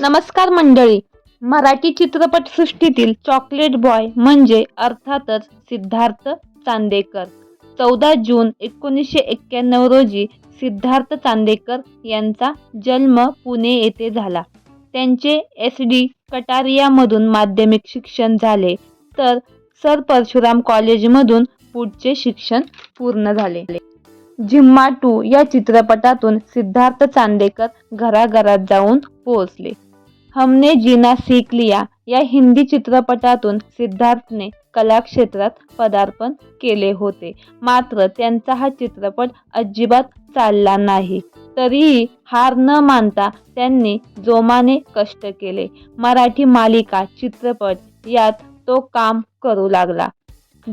नमस्कार मंडळी. मराठी चित्रपटसृष्टीतील चॉकलेट बॉय म्हणजे अर्थातच सिद्धार्थ चांदेकर. चौदा जून एकोणीसशे एक्क्याण्णव रोजी सिद्धार्थ चांदेकर यांचा जन्म पुणे येथे झाला. त्यांचे एस डी कटारियामधून माध्यमिक शिक्षण झाले. तर सर परशुराम कॉलेजमधून पुढचे शिक्षण पूर्ण झाले. झिम्मा टू या चित्रपटातून सिद्धार्थ चांदेकर घराघरात जाऊन पोहोचले. हमने जीना सीख लिया. या हिंदी चित्रपटातून सिद्धार्थने कलाक्षेत्रात पदार्पण केले होते. मात्र त्यांचा हा चित्रपट अजिबात चालला नाही. तरीही हार न मानता त्यांनी जोमाने कष्ट केले. मराठी मालिका चित्रपट यात तो काम करू लागला.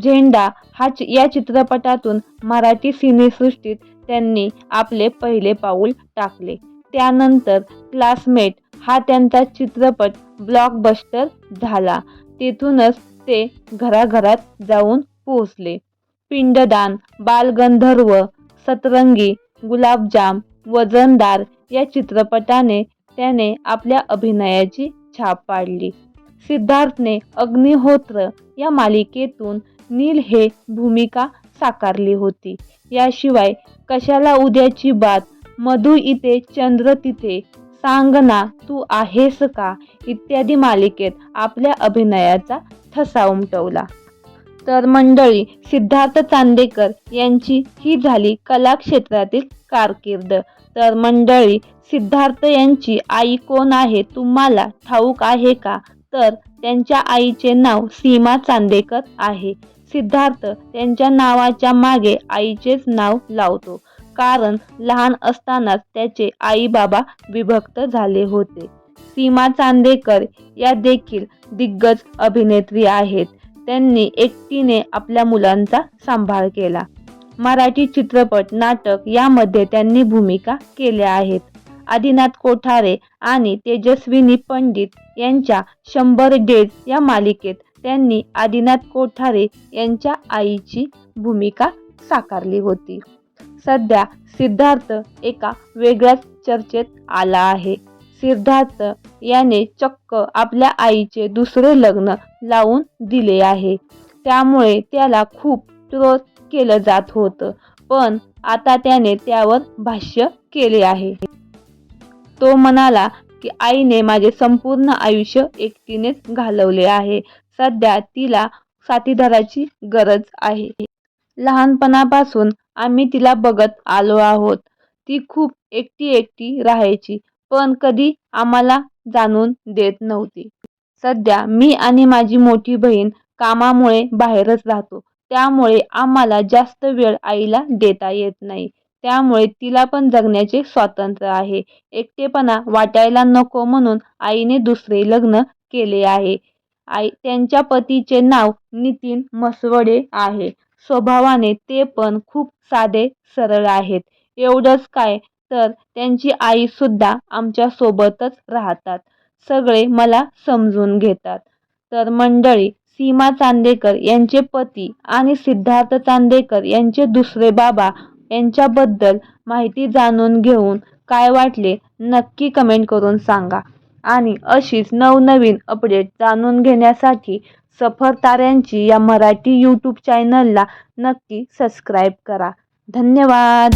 झेंडा हा चि या चित्रपटातून मराठी सिनेसृष्टीत त्यांनी आपले पहिले पाऊल टाकले. त्यानंतर क्लासमेट हा त्यांचा चित्रपट ब्लॉकबस्टर झाला. तेथूनच ते घराघरात जाऊन पोहोचले. पिंडदान बालगंधर्व सतरंगी गुलाबजाम वजनदार या चित्रपटाने त्याने आपल्या अभिनयाची छाप पाडली. सिद्धार्थने अग्निहोत्र या मालिकेतून नील हे भूमिका साकारली होती. याशिवाय कशाला उद्याची बात? मधु इथे चंद्र तिथे सांग ना तू आहेस का? इत्यादी मालिकेत आपल्या अभिनयाचा ठसा उमटवला. तर मंडळी सिद्धार्थ चांदेकर यांची ही झाली कला क्षेत्रातील कारकीर्द. तर मंडळी सिद्धार्थ यांची आई कोण आहे? तुम्हाला ठाऊक आहे का? तर त्यांच्या आईचे नाव सीमा चांदेकर आहे. सिद्धार्थ त्यांच्या नावाच्या मागे आईचेच नाव लावतो. कारण लहान असतानाच त्याचे आई बाबा विभक्त झाले होते. सीमा चांदेकर या देखील दिग्गज अभिनेत्री आहेत. त्यांनी एकटीने आपल्या मुलांचा सांभाळ केला. मराठी चित्रपट नाटक यामध्ये त्यांनी भूमिका केल्या आहेत. आदिनाथ कोठारे आणि तेजस्विनी पंडित यांच्या शंभर डेज या मालिकेत त्यांनी आदिनाथ कोठारे यांच्या आईची भूमिका साकारली होती. सध्या सिद्धार्थ एका वेगळ्याच चर्चेत आला आहे. सिद्धार्थ याने चक्क आपल्या आईचे दुसरे लग्न लावून दिले आहे. त्यामुळे त्याला खूप ट्रोल केलं जात होतं पण आता त्याने त्यावर भाष्य केले आहे. तो म्हणाला की आईने माझे संपूर्ण आयुष्य एकटीनेच घालवले आहे. सध्या तिला साथीदाराची गरज आहे. लहानपणापासून आम्ही तिला बघत आलो आहोत. ती खूप एकटी एकटी राहायची पण कधी आम्हाला जाणून देत नव्हती. सध्या मी आणि माझी मोठी बहीण कामामुळे बाहेरच राहतो. त्यामुळे आम्हाला जास्त वेळ आईला देता येत नाही. त्यामुळे तिला पण जगण्याचे स्वातंत्र्य आहे. एकटेपणा वाटायला नको म्हणून आईने दुसरे लग्न केले आहे. आई त्यांच्या पतीचे नाव नितीन मसवडे आहे. स्वभावाने ते पण खूप साधे सरळ आहेत. एवढंच काय तर त्यांची आईसुद्धा आमच्या सोबतच राहतात. सगळे मला समजून घेतात. तर मंडळी सीमा चांदेकर यांचे पती आणि सिद्धार्थ चांदेकर यांचे दुसरे बाबा यांच्याबद्दल माहिती जाणून घेऊन काय वाटले नक्की कमेंट करून सांगा. आणि अशीच नवनवीन अपडेट जाणून घेण्यासाठी सफर ताऱ्यांची या मराठी यूट्यूब चॅनलला नक्की सबस्क्राईब करा. धन्यवाद.